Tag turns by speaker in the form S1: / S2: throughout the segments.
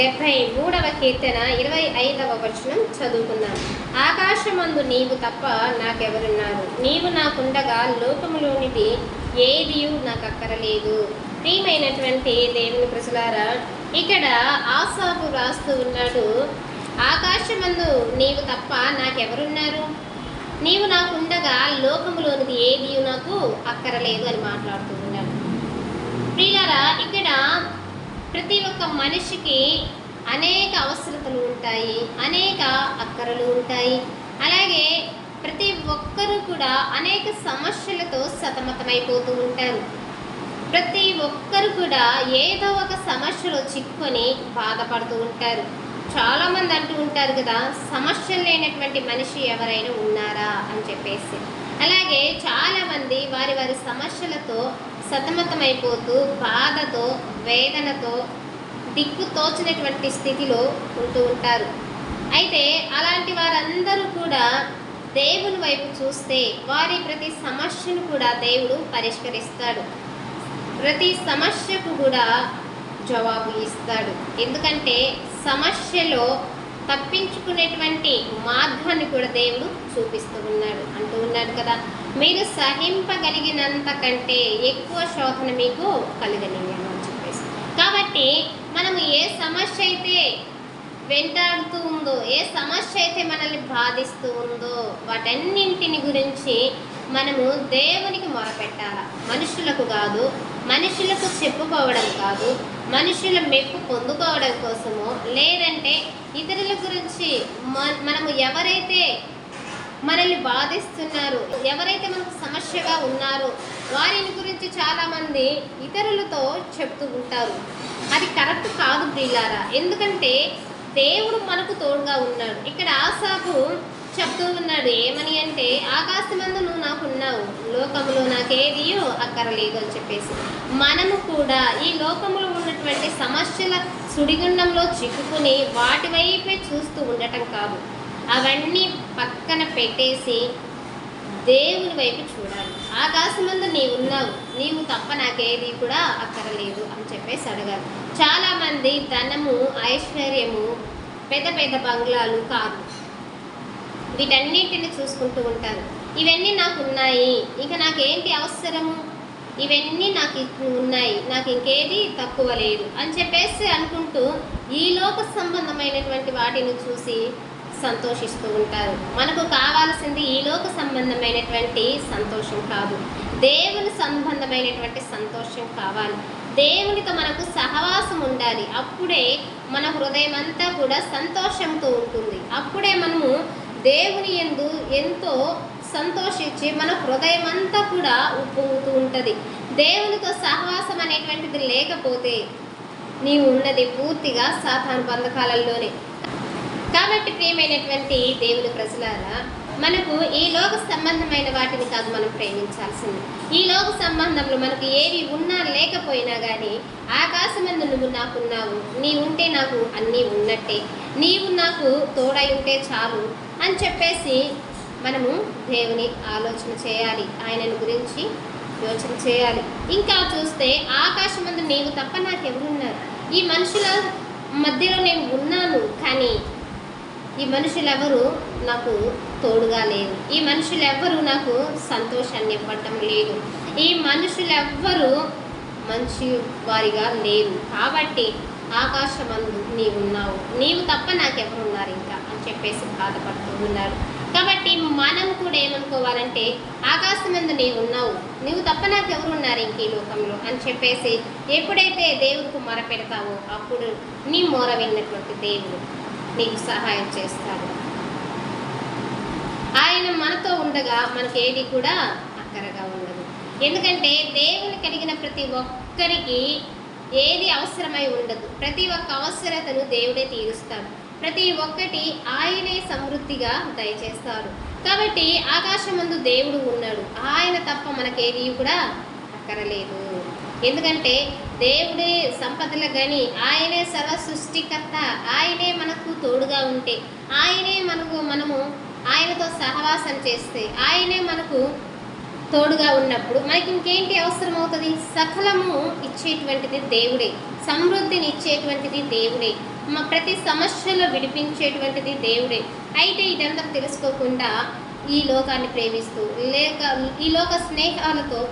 S1: డెబ్భై మూడవ కీర్తన ఇరవై ఐదవ వచనం చదువుకుందాం. ఆకాశమందు నీవు తప్ప నాకెవరున్నారు? నీవు నాకుండగా లోకములోనిది ఏది నాకు అక్కరలేదు ప్రియమైనటువంటి దేవుని ప్రజలారా ఇక్కడ ఆసాపు రాస్తూ ఉన్నాడు ఆకాశమందు నీవు తప్ప నాకెవరున్నారు? నీవు నాకుండగా లోకములోనిది ఏది నాకు అక్కరలేదు అని మాట్లాడుతూ ఉన్నాడు. ప్రియారా ఇక్కడ ప్రతి ఒక్క మనిషికి అనేక అవసరతలు ఉంటాయి అనేక అక్కరలు ఉంటాయి. అలాగే ప్రతి ఒక్కరూ కూడా అనేక సమస్యలతో సతమతమైపోతూ ఉంటారు. ప్రతి ఒక్కరు కూడా ఏదో ఒక సమస్యలో చిక్కుకొని బాధపడుతూ ఉంటారు. చాలామంది అంటూ ఉంటారు కదా సమస్యలు లేనటువంటి మనిషి ఎవరైనా ఉన్నారా అని చెప్పేసి. అలాగే చాలామంది వారి వారి సమస్యలతో సతమతమైపోతూ బాధతో వేదనతో దిక్కు తోచినటువంటి స్థితిలో ఉంటూ ఉంటారు. అయితే అలాంటి వారందరూ కూడా దేవుని వైపు చూస్తే వారి ప్రతి సమస్యను కూడా దేవుడు పరిష్కరిస్తాడు. ప్రతి సమస్యకు కూడా జవాబు ఇస్తాడు. ఎందుకంటే సమస్యలో తప్పించుకునేటువంటి మార్గాన్ని కూడా దేవుడు చూపిస్తూ ఉన్నాడు అంటూ ఉన్నాడు కదా. మీరు సహింపగలిగినంత కంటే ఎక్కువ శోధన మీకు కలగలిగాను అని చెప్పేసి. కాబట్టి మనము ఏ సమస్య అయితే వెంటాడుతూ ఉందో ఏ సమస్య అయితే మనల్ని బాధిస్తూ ఉందో వాటన్నింటిని గురించి మనము దేవునికి మొరపెట్టాల? మనుషులకు కాదు మనుషులకు చెప్పుకోవడం కాదు మనుషుల మెప్పు పొందుకోవడం కోసము లేదంటే ఇతరుల గురించి మనము ఎవరైతే మనల్ని బాధిస్తున్నారు ఎవరైతే మనకు సమస్యగా ఉన్నారో వారిని గురించి చాలామంది ఇతరులతో చెప్తూ ఉంటారు. అది కరెక్ట్ కాదు ప్రియులారా. ఎందుకంటే దేవుడు మనకు తోడుగా ఉన్నాడు. ఇక్కడ ఆశాకు చెప్తూ ఉన్నాడు ఏమని అంటే ఆకాశమందు నువ్వు నాకున్నావు లోకములో నాకేదియో అక్కరలేదు అని చెప్పేసి. మనము కూడా ఈ లోకములో ఉన్నటువంటి సమస్యల సుడిగుండంలో చిక్కుకుని వాటి వైపే చూస్తూ ఉండటం కాదు. అవన్నీ పక్కన పెట్టేసి దేవుని వైపు చూడాలి. ఆకాశమందు నీవు ఉన్నావు నీవు తప్ప నాకేది కూడా అక్కరలేదు అని చెప్పేసి అడగాలి. చాలామంది ధనము ఐశ్వర్యము పెద్ద పెద్ద బంగ్లాలు కార్లు వీటన్నిటిని చూసుకుంటూ ఉంటారు ఇవన్నీ నాకు ఉన్నాయి ఇక నాకేంటి అవసరము? ఇవన్నీ నాకు ఉన్నాయి. నాకు ఇంకేది తక్కువ లేదు అని చెప్పేసి అనుకుంటూ ఈ లోక సంబంధమైనటువంటి వాటిని చూసి సంతోషిస్తూ ఉంటారు. మనకు కావాల్సింది ఈ లోక సంబంధమైనటువంటి సంతోషం కాదు. దేవుని సంబంధమైనటువంటి సంతోషం కావాలి. దేవునితో మనకు సహవాసం ఉండాలి. అప్పుడే మన హృదయం అంతా కూడా సంతోషంతో ఉంటుంది. అప్పుడే మనము దేవుని ఎందు ఎంతో సంతోషించి మన హృదయం అంతా కూడా ఉప్పొంగుతూ ఉంటుంది. దేవునితో సహవాసం అనేటువంటిది లేకపోతే నీవు ఉన్నది పూర్తిగా సాధారణ బంధకాలలోనే. కాబట్టి ప్రియమైనటువంటి దేవుని ప్రజలారా మనకు ఈ లోక సంబంధమైన వాటిని కాదు మనం ప్రేమించాల్సింది. ఈ లోక సంబంధంలో మనకు ఏవి ఉన్నా లేకపోయినా కానీ ఆకాశమందు నువ్వు నాకున్నావు నీ ఉంటే నాకు అన్నీ ఉన్నట్టే నీవు నాకు తోడై ఉంటే చాలు అని చెప్పేసి మనము దేవుని ఆలోచన చేయాలి ఆయనను గురించి యోచన చేయాలి. ఇంకా చూస్తే ఆకాశమందు నీవు తప్ప నాకెవరున్నారు? ఈ మనుషుల మధ్యలో నేను ఉన్నాను కానీ ఈ మనుషులెవరు నాకు తోడుగా లేరు. ఈ మనుషులెవ్వరూ నాకు సంతోషాన్ని ఇవ్వటం లేదు. ఈ మనుషులెవ్వరూ మంచి వారిగా లేరు. కాబట్టి ఆకాశమందు నీవు ఉన్నావు. నీవు తప్ప నాకెవరున్నారు ఇంకా? అని చెప్పేసి బాధపడుతూ ఉన్నాడు కాబట్టి మనం కూడా ఏమనుకోవాలంటే ఆకాశమందు నీవు ఉన్నావు. నీవు తప్ప నాకెవరు ఉన్నారు ఇంక ఈ లోకంలో? అని చెప్పేసి ఎప్పుడైతే దేవుడికి మొర పెడతావో అప్పుడు నీ మొర విన్నటువంటి దేవుడు నీకు సహాయం చేస్తాడు. ఆయన మనతో ఉండగా మనకి ఏది కూడా అక్కరగా ఉండదు. ఎందుకంటే దేవుని కలిగిన ప్రతి ఒక్కరికి ఏది అవసరమై ఉండదు. ప్రతి ఒక్క అవసరతను దేవుడే తీరుస్తాడు. ప్రతి ఒక్కటి ఆయనే సమృద్ధిగా దయచేస్తారు. కాబట్టి ఆకాశమందు దేవుడు ఉన్నాడు. ఆయన తప్ప మనకేది కూడా అక్కరలేదు. ఎందుకంటే దేవుడే సంపదల గని ఆయనే సర్వ సృష్టికర్త ఆయనే మనకు తోడుగా ఉంటే ఆయనే మనకు మనము ఆయనతో సహవాసం చేస్తే ఆయనే మనకు తోడుగా ఉన్నప్పుడు మనకి ఇంకేంటి అవసరం అవుతుంది సకలము ఇచ్చేటువంటిది దేవుడే. సమృద్ధిని ఇచ్చేటువంటిది దేవుడే. మా ప్రతి సమస్యలో విడిపించేటువంటిది దేవుడే. అయితే ఇదంతా తెలుసుకోకుండా ఈ లోకాన్ని ప్రేమిస్తూ లేక ఈ లోక స్నేహాలతో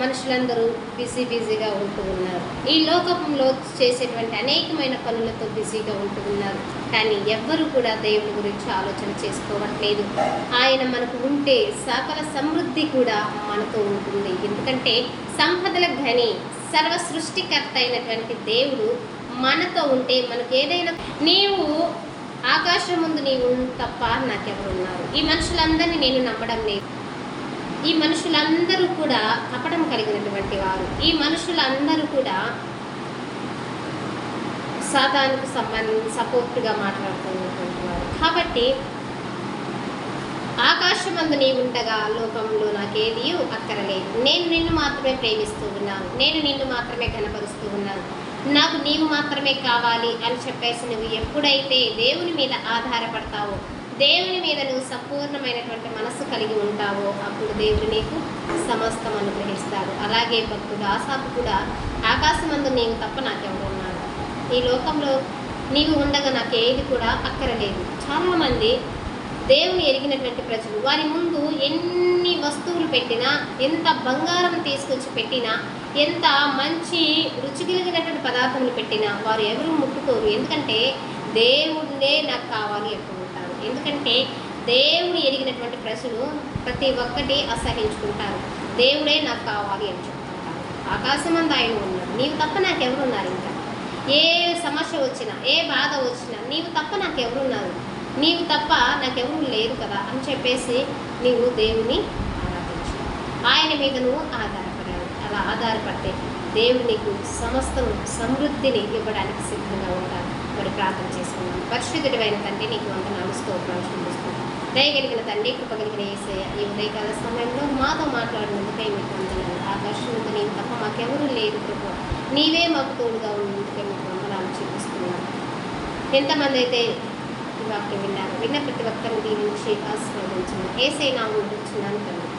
S1: మనుషులందరూ బిజీ బిజీగా ఉంటూ ఉన్నారు. ఈ లోకంలో చేసేటువంటి అనేకమైన పనులతో బిజీగా ఉంటూ ఉన్నారు. కానీ ఎవ్వరు కూడా దేవుడి గురించి ఆలోచన చేసుకోవట్లేదు. ఆయన మనకు ఉంటే సకల సమృద్ధి కూడా మనతో ఉంటుంది. ఎందుకంటే సంపదల ఘని సర్వ సృష్టికర్త అయినటువంటి దేవుడు మనతో ఉంటే మనకు ఏదైనా నీవు ఆకాశం ముందు నీవు తప్ప నాకెవరున్నారు ఈ మనుషులందరినీ నేను నమ్మడం లేదు. ఈ మనుషులందరూ కూడా కపటం కలిగినటువంటి వారు. ఈ మనుషులందరూ కూడా సాతానికి సంబంధించి సపోర్ట్గా మాట్లాడుతున్నటువంటి వారు. కాబట్టి ఆకాశమందు నీ ఉండగా లోకంలో నాకేది అక్కరలేదు. నేను నిన్ను మాత్రమే ప్రేమిస్తూ ఉన్నాను. నేను నిన్ను మాత్రమే కనపరుస్తూ ఉన్నాను. నాకు నీవు మాత్రమే కావాలి అని చెప్పేసి నువ్వు ఎప్పుడైతే దేవుని మీద ఆధారపడతావో దేవుని మీద నువ్వు సంపూర్ణమైనటువంటి మనస్సు కలిగి ఉంటావో అప్పుడు దేవుడు నీకు సమస్తం అనుగ్రహిస్తాడు. అలాగే భక్తుడు ఆసాపు కూడా ఆకాశమందు నీవు తప్ప నాకెవరు ఉన్నాడు ఈ లోకంలో నీవు ఉండగా నాకు ఏది కూడా అక్కరలేదు. చాలామంది దేవుని ఎరిగినటువంటి ప్రజలు వారి ముందు ఎన్ని వస్తువులు పెట్టినా ఎంత బంగారం తీసుకొచ్చి పెట్టినా ఎంత మంచి రుచి కలిగినటువంటి పదార్థములు పెట్టినా వారు ఎవరు ముట్టుకోరు. ఎందుకంటే దేవుడే నాకు కావాలి ఎప్పుడు. ఎందుకంటే దేవుడు ఎరిగినటువంటి ప్రజలు ప్రతి ఒక్కటి అసహించుకుంటారు దేవుడే నాకు కావాలి అని చెప్తుంటారు. ఆకాశమంది ఆయన ఉన్నాడు నీవు తప్ప నాకెవరున్నారు ఇంకా? ఏ సమస్య వచ్చినా ఏ బాధ వచ్చినా నీవు తప్ప నాకెవరున్నారు? నీవు తప్ప నాకెవరు లేరు కదా అని చెప్పేసి నీవు దేవుని ఆరాధించు. ఆయన మీద నువ్వు ఆధారపడాలి. అలా ఆధారపడితే దేవుడు నీకు సమస్తం సమృద్ధిని ఇవ్వడానికి సిద్ధంగా ఉంటాడు. మరి ప్రార్థన చేసుకున్నాం పరిశుద్ధుడైన తండ్రి నీకు వందనాలు స్తోత్రాలు చూపిస్తున్నాం దయగలిగిన తండ్రి కృపగలిగిన ఏసయ్య ఈ ఉదయకాల సమయంలో మాతో మాట్లాడినందుకై మీకు వందనాలు. ఆకర్షణతో నేను తప్ప మాకెవరూ లేరు కృప నీవే మాకు తోడుగా ఉన్నందుకే మీకు వందనాలు చూపిస్తున్నాను ఎంతమంది అయితే ఈ వాక్యం విన్నారు విన్న ప్రతి ఒక్కరిని దీవించి ఆశీర్వదించిన ఏసై నా ఉంటున్నాను తండ్రి.